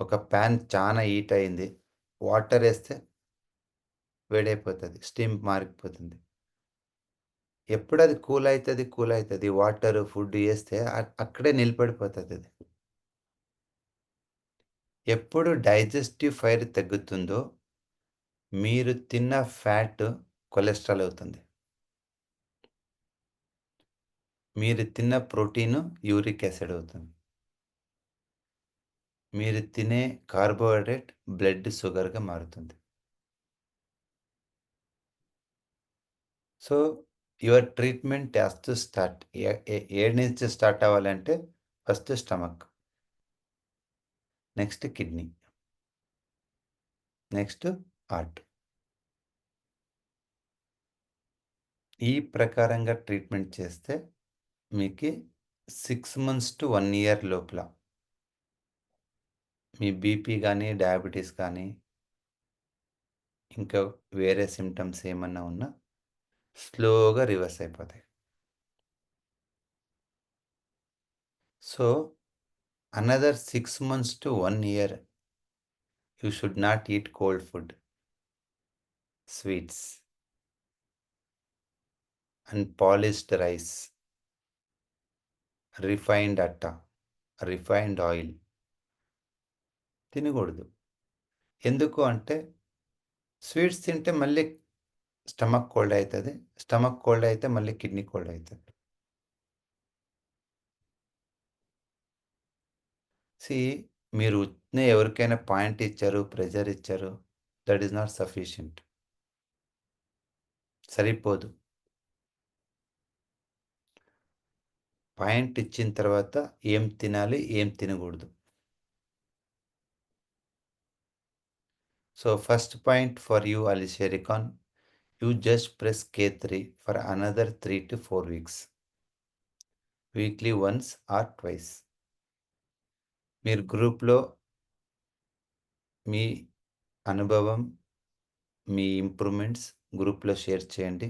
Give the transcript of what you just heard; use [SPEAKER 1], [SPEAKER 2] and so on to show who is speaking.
[SPEAKER 1] ఒక ప్యాన్ చాలా హీట్ అయింది. వాటర్ వేస్తే వేడైపోతుంది స్టీమ్ మారిపోతుంది. ఎప్పుడు అది కూల్ అవుతుంది కూల్ అవుతుంది వాటర్ ఫుడ్ వేస్తే అక్కడే నిలబడిపోతుంది అది ఎప్పుడు డైజెస్టివ్ ఫైర్ తగ్గుతుందో, మీరు తిన్న ఫ్యాట్ కొలెస్ట్రాల్ అవుతుంది. మీరు తిన్న ప్రోటీన్ యూరిక్ యాసిడ్ అవుతుంది. మీరు తినే కార్బోహైడ్రేట్ బ్లడ్ షుగర్‌గా మారుతుంది. So, your treatment has to start. ఏ నుంచి స్టార్ట్ అవ్వాలంటే first stomach. Next kidney. Next heart. ఈ ప్రకారంగా ట్రీట్మెంట్ చేస్తే మీకు six months to one year లోపల మీ బీపీ కానీ డయాబెటీస్ కానీ ఇంకా వేరే సిమ్టమ్స్ ఏమన్నా ఉన్నా స్లోగా రివర్స్ అయిపోతాయి. So, another six months to one year you should not eat cold food. Sweets. And polished rice. Refined atta, refined oil. తినకూడదు. ఎందుకు అంటే స్వీట్స్ తింటే మళ్ళీ స్టమక్ కోల్డ్ అవుతుంది స్టమక్ కోల్డ్ అయితే మళ్ళీ కిడ్నీ కోల్డ్ అవుతుంది సీ మీరు ఎవరికైనా పాయింట్ ఇచ్చారు, ప్రెజర్ ఇచ్చారు. That is not sufficient. సరిపోదు. పాయింట్ ఇచ్చిన తర్వాత ఏం తినాలి, ఏం తినకూడదు. So, first point for you Alicia Khan. You just press K three for another 3-4 weeks. Weekly once or twice. మీరు గ్రూప్‌లో మీ అనుభవం, మీ ఇంప్రూవ్‌మెంట్స్ గ్రూప్‌లో షేర్ చేయండి.